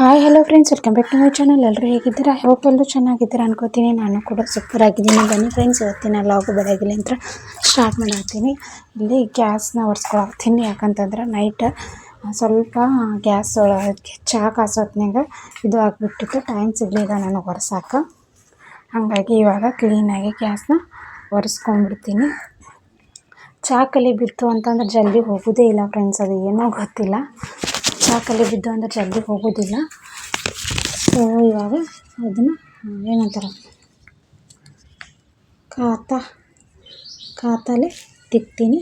Hi hello friends welcome back to my channel ಎಲ್ಲರೂ ಹೇಗಿದ್ದೀರಾ? Hope ಎಲ್ಲರೂ ಚೆನ್ನಾಗಿದ್ದೀರಾ ಅನ್ಕೋತೀನಿ. ನಾನು ಕೂಡ ಸೂಪರ್ ಆಗಿದ್ದೀನಿ. ಬನ್ನಿ ಫ್ರೆಂಡ್ಸ್ ಇವತ್ತಿನ ಲಾಗು ಅಂತ ಸ್ಟಾರ್ಟ್ ಮಾಡತ್ತೀನಿ ಇಲ್ಲಿ ಗ್ಯಾಸ್ನ ತಿನ್ನಿ ಯಾಕಂತಂದ್ರೆ ನೈಟ್ ಸ್ವಲ್ಪ ಗ್ಯಾಸ್ ಒಳಗೆ ಚಹಾ ಕಾಸೋತ್ನಾಗ ಇದು ಆಗಿಬಿಟ್ಟಿತ್ತು. ಟೈಮ್ ಸಿಗಲಿಲ್ಲ ನನಗೆ ಒರೆಸೋಕೆ. ಹಾಗಾಗಿ ಇವಾಗ ಕ್ಲೀನಾಗಿ ಗ್ಯಾಸ್ನ ಒರೆಸ್ಕೊಂಡ್ಬಿಡ್ತೀನಿ. ಚಹಾ ಕಲಿ ಬಿತ್ತು ಅಂತಂದ್ರೆ ಜಲ್ದಿ ಹೋಗೋದೇ ಇಲ್ಲ ಫ್ರೆಂಡ್ಸ್ ಅದು ಏನೋ ಗೊತ್ತಿಲ್ಲ. ಚಹಾ ಕಲಿ ಬಿದ್ದು ಅಂದರೆ ಜಲ್ದಿ ಹೋಗೋದಿಲ್ಲ. ಸೊ ಇವಾಗ ಅದನ್ನು ಏನಂತಾರೆ? ಕಾತ ಕಾತಲೆ ತಿಕ್ತೀನಿ.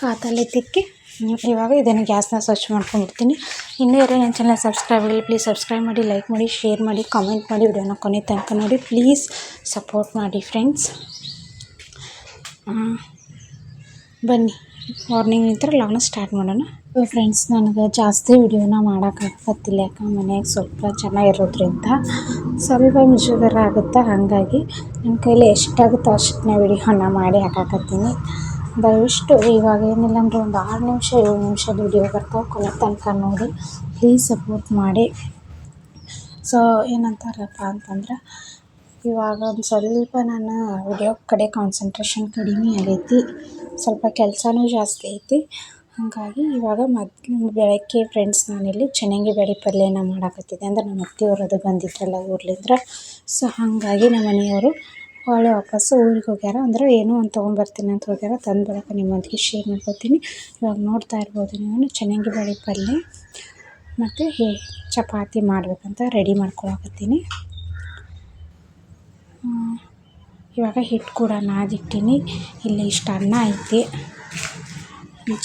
ಕಾತಲೆ ತಿಕ್ಕಿ ಇವಾಗ ಇದನ್ನು ಗ್ಯಾಸ್ನ ಸ್ವಚ್ಛ ಮಾಡ್ಕೊಂಡ್ಬಿಡ್ತೀನಿ. ಇನ್ನೂ ಯಾರೇ ನನ್ನ ಚಾನಲ್ ಸಬ್ಸ್ಕ್ರೈಬ್ ಮಾಡಿ ಪ್ಲೀಸ್ ಸಬ್ಸ್ಕ್ರೈಬ್ ಮಾಡಿ ಲೈಕ್ ಮಾಡಿ ಶೇರ್ ಮಾಡಿ ಕಾಮೆಂಟ್ ಮಾಡಿ ವಿಡಿಯೋನ ಕೊನೆ ತನಕ ನೋಡಿ ಪ್ಲೀಸ್ ಸಪೋರ್ಟ್ ಮಾಡಿ ಫ್ರೆಂಡ್ಸ್ ಬನ್ನಿ. ಮಾರ್ನಿಂಗ್ ನಿಂತರ ಲಾಗ್ನ ಸ್ಟಾರ್ಟ್ ಮಾಡೋಣ. ಫ್ರೆಂಡ್ಸ್ ನನಗೆ ಜಾಸ್ತಿ ವಿಡಿಯೋನ ಮಾಡೋಕ್ಕಾಗತ್ತಿಲ್ಲ ಯಾಕೆ ಮನೆಯಾಗ ಸ್ವಲ್ಪ ಜನ ಇರೋದ್ರಿಂದ ಸ್ವಲ್ಪ ಮುಜುಗರ ಆಗುತ್ತೆ ಹಾಗಾಗಿ ನನ್ನ ಕೈಲಿ ಎಷ್ಟಾಗುತ್ತೋ ಅಷ್ಟನ್ನ ವಿಡಿಯೋನ ಮಾಡಿ ಹಾಕಾಕತ್ತೀನಿ. ದಯವಿಷ್ಟು ಇವಾಗ ಏನಿಲ್ಲ ಅಂದ್ರೆ ಒಂದು ಆರು ನಿಮಿಷ, ಏಳು ನಿಮಿಷದ ವಿಡಿಯೋ ಬರ್ತಾವೆ ಕೊನೆ ತನಕ ನೋಡಿ. ಪ್ಲೀಸ್ ಸಪೋರ್ಟ್ ಮಾಡಿ. ಸೊ ಏನಂತಾರಪ್ಪ ಅಂತಂದ್ರೆ ಇವಾಗ ಒಂದು ಸ್ವಲ್ಪ ನಾನು ವಿಡಿಯೋ ಕಡೆ ಕಾನ್ಸಂಟ್ರೇಷನ್ ಕಡಿಮೆ ಆಗೈತಿ. ಸ್ವಲ್ಪ ಕೆಲಸನೂ ಜಾಸ್ತಿ ಐತಿ. ಹಾಗಾಗಿ ಇವಾಗ ಮೊದ್ಲು, ಬೆಳಗ್ಗೆ ಫ್ರೆಂಡ್ಸ್ ನಾನಿಲ್ಲಿ ಚೆನ್ನಾಗಿ ಬೇಳೆ ಪಲ್ಯನ ಮಾಡಾಕತ್ತಿದ್ದೆ. ಅಂದ್ರೆ ನಮ್ಮ ಅತ್ತೆಯವರು ಅದು ಬಂದಿದ್ರಲ್ಲ ಊರ್ಲಿಂದ ಸೊ ಹಾಗಾಗಿ ನಮ್ಮ ಮನೆಯವರು ಹೊಳೆ ವಾಪಸ್ಸು ಊರಿಗೆ ಹೋಗ್ಯಾರ. ಅಂದ್ರೆ ಏನೋ ಒಂದು ತೊಗೊಂಬರ್ತೀನಿ ಅಂತ ಹೋಗ್ಯಾರ. ತಂದು ಬರೋಕ ನಿಮ್ಮೊಂದಿಗೆ ಶೇರ್ ಮಾಡ್ಕೊತೀನಿ ಇವಾಗ ನೋಡ್ತಾ ಇರ್ಬೋದು ನಾನು ಚೆನ್ನಾಗಿ ಬೇಳೆ ಪಲ್ಯ ಮತ್ತು ಹೇ, ಚಪಾತಿ ಮಾಡಬೇಕಂತ ರೆಡಿ ಮಾಡ್ಕೊಳಕತ್ತೀನಿ. ಇವಾಗ ಹಿಟ್ಟು ಕೂಡ ನಾದಿಟ್ಟಿನಿ. ಇಲ್ಲಿ ಇಷ್ಟು ಅನ್ನ ಐತಿ.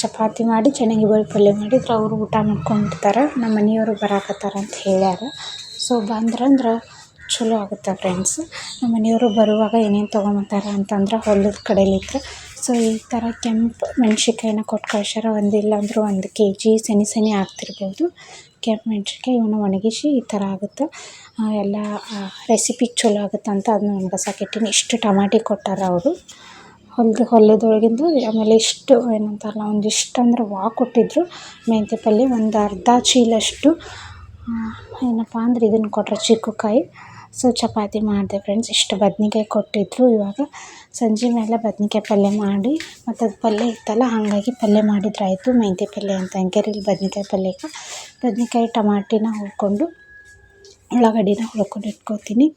ಚಪಾತಿ ಮಾಡಿ ಚೆನ್ನಾಗಿ ಬೇಳೆ ಪಲ್ಯ ಮಾಡಿದ್ರೆ ಅವರು ಊಟ ಮಾಡ್ಕೊಂಡಿರ್ತಾರೆ ನಮ್ಮ ಮನೆಯವರು ಬರಾಕತ್ತಾರ ಅಂತ ಹೇಳ್ಯಾರ. ಸೊ ಬಂದ್ರಂದ್ರೆ ಚಲೋ ಆಗುತ್ತೆ ಫ್ರೆಂಡ್ಸ್ ನಮ್ಮ ಮನೆಯವರು ಬರುವಾಗ ಏನೇನು ತೊಗೊಂಬರ್ತಾರ ಅಂತಂದ್ರೆ ಹೊಲದ ಕಡೆಲಿತ್ರ ಸೊ ಈ ಥರ ಕೆಂಪು ಮೆಣ್ಸಿನ್ಕಾಯಿನ ಕೊಟ್ಟು ಕಳ್ಸ್ಯಾರ ಒಂದಿಲ್ಲ ಅಂದರೂ ಒಂದು ಕೆ ಜಿ ಸನಿ ಸೆನೆ ಆಗ್ತಿರ್ಬೋದು. ಕೆಂಪು ಮೆಣ್ಸಿನ್ಕಾಯಿ ಇವನ್ನ ಒಣಗಿಸಿ ಈ ಥರ ಆಗುತ್ತೆ. ಎಲ್ಲ ರೆಸಿಪಿ ಚಲೋ ಆಗುತ್ತೆ ಅಂತ ಅದನ್ನ ಒಣಗ್ಸಕ್ಕೆ ಇಟ್ಟೀನಿ. ಇಷ್ಟು ಟಮಾಟಿ ಕೊಟ್ಟಾರ ಅವರು. ಹೊಲ್ದು, ಹೊಲದೊಳಗಿಂದು ಆಮೇಲೆ ಇಷ್ಟು, ಏನಂತಾರಲ್ಲ, ಒಂದಿಷ್ಟು ಅಂದ್ರೆ ವಾ ಕೊಟ್ಟಿದ್ದರು ಮೆಂತ್ಯ ಪಲ್ಯ ಒಂದು ಅರ್ಧ ಚೀಲಷ್ಟು ಏನಪ್ಪ ಅಂದ್ರೆ ಇದನ್ನು ಕೊಟ್ಟರು ಚಿಕ್ಕುಕಾಯಿ ಸೊ ಚಪಾತಿ ಮಾಡಿದೆ ಫ್ರೆಂಡ್ಸ್ ಇಷ್ಟು ಬದ್ನೆಕಾಯಿ ಕೊಟ್ಟಿದ್ರು ಇವಾಗ. ಸಂಜೆ ಮೇಲೆ ಬದ್ನೆಕಾಯಿ ಪಲ್ಯ ಮಾಡಿ, ಮತ್ತು ಅದು ಪಲ್ಯ ಇತ್ತಲ್ಲ, ಹಾಗಾಗಿ ಪಲ್ಯ ಮಾಡಿದ್ರಾಯಿತು ಮೆಂತ್ಯ ಪಲ್ಯ ಅಂತ ಅಂಕೇರಿ ಇಲ್ಲಿ ಬದ್ನೆಕಾಯಿ ಪಲ್ಯಕ್ಕೆ. ಬದ್ನೆಕಾಯಿ ಟಮಾಟಿನ ಹುರ್ಕೊಂಡು, ಉಳ್ಳಾಗಡ್ಡಿನ ಹುರ್ಕೊಂಡು ಇಟ್ಕೊತೀನಿ.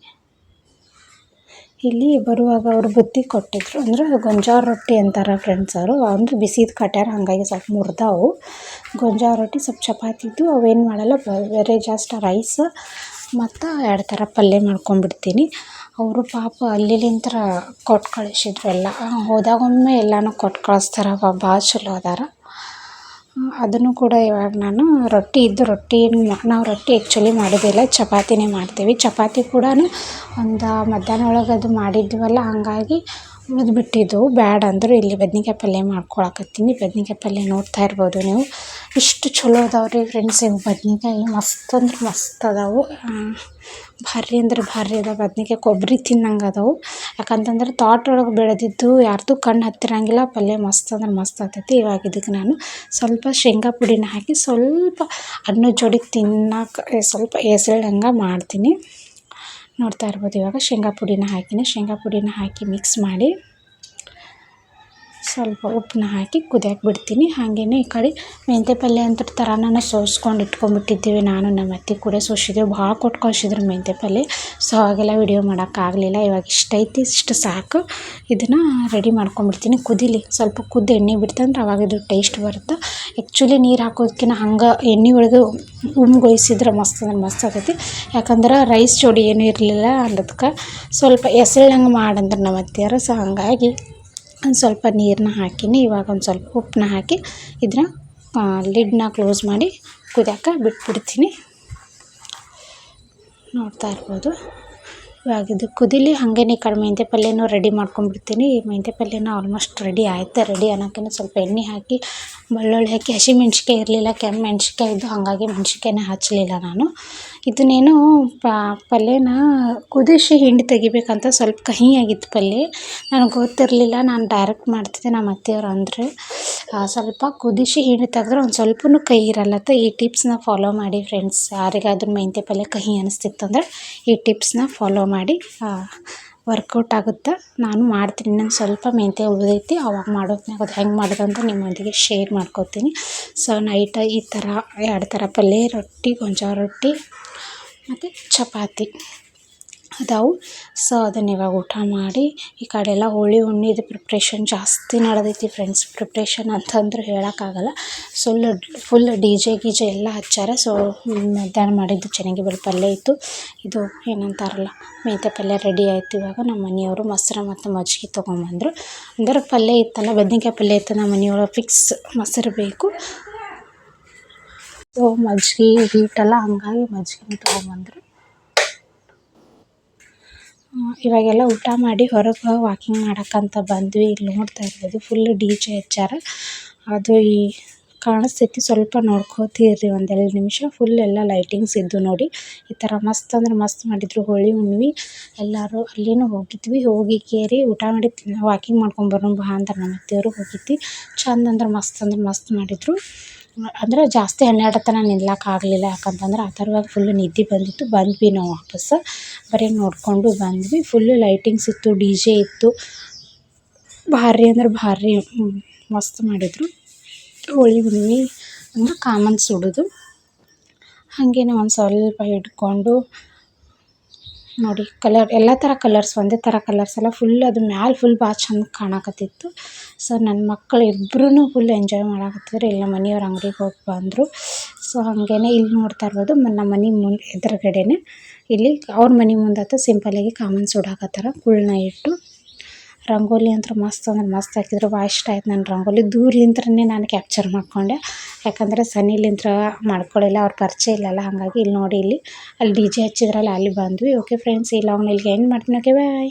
ಇಲ್ಲಿ ಬರುವಾಗ ಅವರು ಬುತ್ತಿ ಕೊಟ್ಟಿದ್ರು. ಅಂದ್ರೆ ಗೊಂಜಾಳ ರೊಟ್ಟಿ ಅಂತಾರೆ ಫ್ರೆಂಡ್ಸ್ ಅವರು. ಅಂದ್ರೆ ಬಿಸಿದು ಕಟ್ಯಾರ, ಹಾಗಾಗಿ ಸ್ವಲ್ಪ ಮುರಿದವು. ಗೊಂಜಾಳ ರೊಟ್ಟಿ ಸ್ವಲ್ಪ ಚಪಾತಿ ಇದ್ದು ಅವೇನು ಮಾಡಲ್ಲ ಬೇರೆ ಜಾಸ್ಟ್ ರೈಸ್ ಮತ್ತು ಎರಡು ಥರ ಪಲ್ಯ ಮಾಡ್ಕೊಂಡ್ಬಿಡ್ತೀನಿ. ಅವರು ಪಾಪ ಅಲ್ಲಿಲಿಂತ್ರ ಕೊಟ್ಟು ಕಳಿಸಿದ್ರು ಎಲ್ಲ. ಹೋದಾಗೊಮ್ಮೆ ಎಲ್ಲನೂ ಕೊಟ್ಟು ಕಳಿಸ್ತಾರೆ ಭಾಳ ಚಲೋ ಅದಾರ. ಅದನ್ನು ಕೂಡ ಇವಾಗ ನಾನು ರೊಟ್ಟಿ ಇದ್ದು ರೊಟ್ಟಿ ನಾವು ರೊಟ್ಟಿ ಆ್ಯಕ್ಚುಲಿ ಮಾಡೋದಿಲ್ಲ ಚಪಾತಿನೇ ಮಾಡ್ತೀವಿ. ಚಪಾತಿ ಕೂಡ ಒಂದು ಮಧ್ಯಾಹ್ನ ಒಳಗೆ ಅದು ಮಾಡಿದ್ವಲ್ಲ, ಹಾಗಾಗಿ ಉಳಿದ್ಬಿಟ್ಟಿದ್ದವು ಬ್ಯಾಡ ಅಂದರು ಇಲ್ಲಿ ಬದ್ನಿಕಾಯಿ ಪಲ್ಯ ಮಾಡ್ಕೊಳಕತ್ತೀನಿ. ಬದ್ನಿಕಾಯಿ ಪಲ್ಯ ನೋಡ್ತಾ ಇರ್ಬೋದು ನೀವು. ಇಷ್ಟು ಚಲೋ ಅದಾವ್ರಿ ಫ್ರೆಂಡ್ಸ್ ಇವು ಬದ್ನಿಕಾಯಿ ಮಸ್ತ್ ಅಂದ್ರೆ ಮಸ್ತ್ ಅದಾವು. ಭಾರಿ ಅಂದ್ರೆ ಭಾರಿ ಅದಾವೆ. ಬದ್ನಿಕಾಯಿ ಕೊಬ್ಬರಿ ತಿನ್ನಂಗೆ ಅದಾವು. ಯಾಕಂತಂದ್ರೆ ಒಳಗೆ ಬೆಳೆದಿದ್ದು ಯಾರ್ದು ಕಣ್ಣು ಹತ್ತಿರಂಗಿಲ್ಲ. ಪಲ್ಯ ಮಸ್ತ್ ಅಂದ್ರೆ ಮಸ್ತ್ ಆಗ್ತೈತಿ. ಇವಾಗ ಇದಕ್ಕೆ ನಾನು ಸ್ವಲ್ಪ ಶೇಂಗಾ ಪುಡಿನ ಹಾಕಿ ಸ್ವಲ್ಪ ಅನ್ನದ ಜೋಡಿ ತಿನ್ನಕ್ಕೆ ಸ್ವಲ್ಪ ಎಸಳಂಗೆ ಮಾಡ್ತೀನಿ. ನೋಡ್ತಾ ಇರ್ಬೋದು. ಇವಾಗ ಶೇಂಗಾ ಪುಡಿನ ಹಾಕಿನಿ. ಶೇಂಗಾ ಪುಡಿನ ಹಾಕಿ ಮಿಕ್ಸ್ ಮಾಡಿ ಸ್ವಲ್ಪ ಉಪ್ಪನ್ನ ಹಾಕಿ ಕುದಿಯಕ್ಕೆ ಬಿಡ್ತೀನಿ. ಹಾಗೇನೆ ಈ ಕಡೆ ಮೆಂತ್ಯ ಪಲ್ಯ ಅಂತ ಥರನ ಸೋಸ್ಕೊಂಡು ಇಟ್ಕೊಂಡ್ಬಿಟ್ಟಿದ್ದೀವಿ. ನಾನು, ನಮ್ಮ ಅತ್ತೆ ಕೂಡ ಸೋಸಿದ್ದೆವು. ಭಾಳ ಕೊಟ್ಟು ಕಳ್ಸಿದ್ರು ಮೆಂತ್ಯ ಪಲ್ಯ. ಸೊ ಅವಾಗೆಲ್ಲ ವಿಡಿಯೋ ಮಾಡೋಕ್ಕಾಗಲಿಲ್ಲ. ಇವಾಗ ಇಷ್ಟೈತಿ, ಇಷ್ಟು ಸಾಕು. ಇದನ್ನು ರೆಡಿ ಮಾಡ್ಕೊಂಡ್ಬಿಡ್ತೀನಿ. ಕುದಿಲಿ. ಸ್ವಲ್ಪ ಕುದ್ದು ಎಣ್ಣೆ ಬಿಡ್ತಂದ್ರೆ ಅವಾಗ ಇದು ಟೇಸ್ಟ್ ಬರುತ್ತೆ? ಆ್ಯಕ್ಚುಲಿ ನೀರು ಹಾಕೋದಕ್ಕಿಂತ ಹಂಗೆ ಎಣ್ಣೆ ಒಳಗೆ ಉಮ್ಗೊಳಿಸಿದ್ರೆ ಮಸ್ತ್ ಅಂದ್ರೆ ಮಸ್ತ್ ಆಗ್ತೈತಿ. ಯಾಕಂದ್ರೆ ರೈಸ್ ಜೋಡಿ ಏನೂ ಇರಲಿಲ್ಲ ಅನ್ನೋದಕ್ಕೆ ಸ್ವಲ್ಪ ಎಸಳ್ನಂಗೆ ಮಾಡಂದ್ರೆ ನಮ್ಮ ಅತ್ತಿಯರು. ಸೊ ಹಾಗಾಗಿ ಒಂದು ಸ್ವಲ್ಪ ನೀರನ್ನ ಹಾಕಿನಿ. ಇವಾಗ ಒಂದು ಸ್ವಲ್ಪ ಉಪ್ಪನ್ನ ಹಾಕಿ ಇದನ್ನ ಲಿಡ್ನ ಕ್ಲೋಸ್ ಮಾಡಿ ಕುದಿಯೋಕೆ ಬಿಟ್ಬಿಡ್ತೀನಿ. ನೋಡ್ತಾ ಇರ್ಬೋದು. ಇವಾಗ ಕುದಿಲಿ ಹಾಗೇನೆ ಕಡೆ ಮೆಂತ್ಯ ಪಲ್ಯನೂ ರೆಡಿ ಮಾಡ್ಕೊಂಡ್ಬಿಡ್ತೀನಿ. ಮೆಂತ್ಯ ಪಲ್ಯನ ಆಲ್ಮೋಸ್ಟ್ ರೆಡಿ ಆಯಿತು. ರೆಡಿ ಅನ್ನೋಕ್ಕಿಂತ ಸ್ವಲ್ಪ ಎಣ್ಣೆ ಹಾಕಿ, ಬೆಳ್ಳುಳ್ಳಿ ಹಾಕಿ, ಹಸಿ ಮೆಣ್ಸಿಕಾಯಿ ಇರಲಿಲ್ಲ ಕೆಮ್ಮು ಮೆಣ್ಸಿಕಾಯಿ ಇದ್ದು ಹಾಗಾಗಿ ಮೆಣ್ಸಿಕಾಯಿನ ಹಚ್ಚಲಿಲ್ಲ ನಾನು. ಇದನ್ನೇನು ಪಲ್ಯನ ಕುದಿಸಿ ಹಿಂಡಿ ತೆಗಿಬೇಕಂತ ಸ್ವಲ್ಪ ಕಹಿ ಆಗಿತ್ತು ಪಲ್ಯ. ನನಗೆ ಗೊತ್ತಿರಲಿಲ್ಲ, ನಾನು ಡೈರೆಕ್ಟ್ ಮಾಡ್ತಿದ್ದೆ ನಮ್ಮ ಅತ್ತೆಯವ್ರು ಅಂದರೆ. ಸ್ವಲ್ಪ ಕುದಿಸಿ ಹಿಂಡಿ ತೆಗೆದ್ರೆ ಒಂದು ಸ್ವಲ್ಪನೂ ಕಹಿ ಇರಲ್ಲತ್ತ ಈ ಟಿಪ್ಸ್ನ ಫಾಲೋ ಮಾಡಿ ಫ್ರೆಂಡ್ಸ್ ಯಾರಿಗಾದ್ರೂ ಮೆಂತ್ಯ ಪಲ್ಯ ಕಹಿ ಅನಿಸ್ತಿತ್ತಂದ್ರೆ ಈ ಟಿಪ್ಸ್ನ ಫಾಲೋ ಮಾಡಿ ವರ್ಕೌಟ್ ಆಗುತ್ತೆ. ನಾನು ಮಾಡ್ತೀನಿ. ಇನ್ನೊಂದು ಸ್ವಲ್ಪ ಮೆಂತ್ಯ ಉಳಿದೈತಿ, ಅವಾಗ ಮಾಡೋದ್ನಾಗ ಅದು ಹೆಂಗೆ ಮಾಡೋದು ಅಂತ ನಿಮ್ಮೊಂದಿಗೆ ಶೇರ್ ಮಾಡ್ಕೋತೀನಿ. ಸೊ ನೈಟ್ ಈ ಥರ ಎರಡು ಥರ ಪಲ್ಯ ರೊಟ್ಟಿ, ಗೊಂಜಾಳ ರೊಟ್ಟಿ, ಮತ್ತು ಚಪಾತಿ. ಅದಾವು. ಸೊ ಅದನ್ನ ಇವಾಗ ಊಟ ಮಾಡಿ, ಈ ಕಡೆ ಎಲ್ಲ ಹೋಳಿ ಹುಣ್ಣಿದು ಪ್ರಿಪ್ರೇಷನ್ ಜಾಸ್ತಿ ನಡೆದೈತಿ ಫ್ರೆಂಡ್ಸ್ ಪ್ರಿಪ್ರೇಷನ್ ಅಂತಂದ್ರೆ ಹೇಳೋಕ್ಕಾಗಲ್ಲ. ಸುಲ್ ಫುಲ್ ಡಿ ಜೆ ಗೀಜೆ ಎಲ್ಲ ಹಚ್ಚಾರ. ಸೊ ಮಧ್ಯಾಹ್ನ ಮಾಡಿದ್ದು ಚೆನ್ನಾಗಿ ಪಲ್ಯ ಇತ್ತು. ಇದು ಏನಂತಾರಲ್ಲ, ಮೆಂತೆ ಪಲ್ಯ ರೆಡಿ ಆಯ್ತು ಇವಾಗ. ನಮ್ಮ ಮನೆಯವರು ಮೊಸರು ಮತ್ತು ಮಜ್ಜಿಗೆ ತೊಗೊಂಬಂದರು. ಅಂದ್ರೆ ಪಲ್ಯ ಇತ್ತಲ್ಲ, ಬದ್ನೆಕಾಯಿ ಪಲ್ಯ ಇತ್ತು, ನಮ್ಮ ಮನೆಯೊಳಗೆ ಫಿಕ್ಸ್ ಮೊಸರು ಬೇಕು. ಸೊ ಮಜ್ಜಿಗೆ ಹೀಟಲ್ಲ ಹಂಗಾಗಿ ಮಜ್ಜಿಗೆ ತೊಗೊಂಬಂದರು. ಇವಾಗೆಲ್ಲ ಊಟ ಮಾಡಿ ಹೊರಗೆ ಹೋಗಿ ವಾಕಿಂಗ್ ಮಾಡೋಕ್ಕಂತ ಬಂದ್ವಿ. ಇಲ್ಲಿ ನೋಡ್ತಾ ಇರ್ಬೋದು ಫುಲ್ ಡಿ ಜೆ ಹಚ್ಚಾರ. ಅದು ಈ ಕಾಣಿಸ್ತೈತಿ ಸ್ವಲ್ಪ ನೋಡ್ಕೋತೀರಿ ಒಂದೆರಡು ನಿಮಿಷ. ಫುಲ್ ಎಲ್ಲ ಲೈಟಿಂಗ್ಸ್ ಇದ್ದು ನೋಡಿ. ಈ ಥರ ಮಸ್ತ್ ಅಂದ್ರೆ ಮಸ್ತ್ ಮಾಡಿದ್ರು ಹೋಳಿ, ಹುಣ್ಣಿಮೆ. ಎಲ್ಲರೂ ಅಲ್ಲಿನೂ ಹೋಗಿದ್ವಿ. ಹೋಗಿ ಕೇರಿ ಊಟ ಮಾಡಿ ವಾಕಿಂಗ್ ಮಾಡ್ಕೊಂಡು ಬರೋಣ ಬಾ ಅಂತ ನಮ್ಮ ಅತ್ತೆಯವರು ಹೋಗಿದ್ವಿ. ಚಂದ ಅಂದ್ರೆ ಮಸ್ತ್ ಅಂದ್ರೆ ಮಸ್ತ್ ಮಾಡಿದರು. ಅಂದರೆ ಜಾಸ್ತಿ ಹನ್ನೆರಡು ತನಕ ನಿಲ್ಲಕ್ಕಾಗಲಿಲ್ಲ. ಯಾಕಂತಂದ್ರೆ ಆ ಥರವಾಗಿ ಫುಲ್ ನಿದ್ದೆ ಬಂದಿತ್ತು. ಬಂದ್ವಿ ನಾವು ವಾಪಸ್ಸು ಬರೀ ನೋಡಿಕೊಂಡು ಬಂದ್ವಿ. ಫುಲ್ಲು ಲೈಟಿಂಗ್ಸ್ ಇತ್ತು ಡಿ ಜೆ ಇತ್ತು. ಭಾರಿ ಅಂದ್ರೆ ಭಾರಿ ಮಸ್ತ್ ಮಾಡಿದರು. ಹೋಳಿ ಹುಣ್ಣಿಮೆ ಅಂದ್ರೆ ಕಾಮನ್ ಸುಡೋದು. ಹಾಗೇನೆ ಒಂದು ಸ್ವಲ್ಪ ಹಿಡ್ಕೊಂಡು ನೋಡಿ ಕಲರ್ ಎಲ್ಲ ಥರ ಕಲರ್ಸ್ ಒಂದೇ ಥರ ಕಲರ್ಸ್ ಎಲ್ಲ ಫುಲ್ ಅದು ಮ್ಯಾಲೆ ಫುಲ್ ಭಾಳ ಚಂದ ಕಾಣಕತ್ತಿತ್ತು. ಸೊ ನನ್ನ ಮಕ್ಕಳು ಇಬ್ಬರೂ ಫುಲ್ ಎಂಜಾಯ್ ಮಾಡಕತ್ತಿದ್ರು. ಇಲ್ಲ ಅಂಗಡಿಗೆ ಅಂಗ್ಡಿಗೆ ಹೋಗಿ ಬಂದರು. ಸೊ ಹಾಗೇನೆ ಇಲ್ಲಿ ನೋಡ್ತಾ ಇರ್ಬೋದು. ನಮ್ಮ ಮನೆ ಮುಂದೆ ಎದುರುಗಡೆನೆ. ಇಲ್ಲಿ ಅವ್ರ ಮನೆ ಮುಂದೆ ಆತು ಸಿಂಪಲ್ಲಾಗಿ ಕಾಮನ್ ಸುಡಾಕತ್ತಾರ ಕುಳ್ಳನ್ನ ಇಟ್ಟು. ರಂಗೋಲಿ ಅಂತೂ ಮಸ್ತ್ ಅಂದ್ರೆ ಮಸ್ತ್ ಹಾಕಿದ್ರು. ಭಾಳ ಇಷ್ಟ ಆಯ್ತು ನನ್ನ ರಂಗೋಲಿ. ದೂರ್ಲಿಂತ್ರನೇ ನಾನು ಕ್ಯಾಪ್ಚರ್ ಮಾಡಿಕೊಂಡೆ. ಯಾಕಂದರೆ ಸನಿಲಿಂತ್ರ ಮಾಡ್ಕೊಳ್ಳಿಲ್ಲ ಅವ್ರ ಪರಿಚಯ ಇಲ್ಲಲ್ಲ, ಹಾಗಾಗಿ ಇಲ್ಲಿ ನೋಡಿ ಇಲ್ಲಿ. ಅಲ್ಲಿ ಡಿ ಜೆ ಹಚ್ಚಿದ್ರಲ್ಲ, ಅಲ್ಲಿ ಬಂದ್ವಿ. ಓಕೆ ಫ್ರೆಂಡ್ಸ್ ಈ ಲಾಗ್ನ ಇಲ್ಲಿಗೆ ಎಂಡ್ ಮಾಡ್ತೀನಿ. Okay bye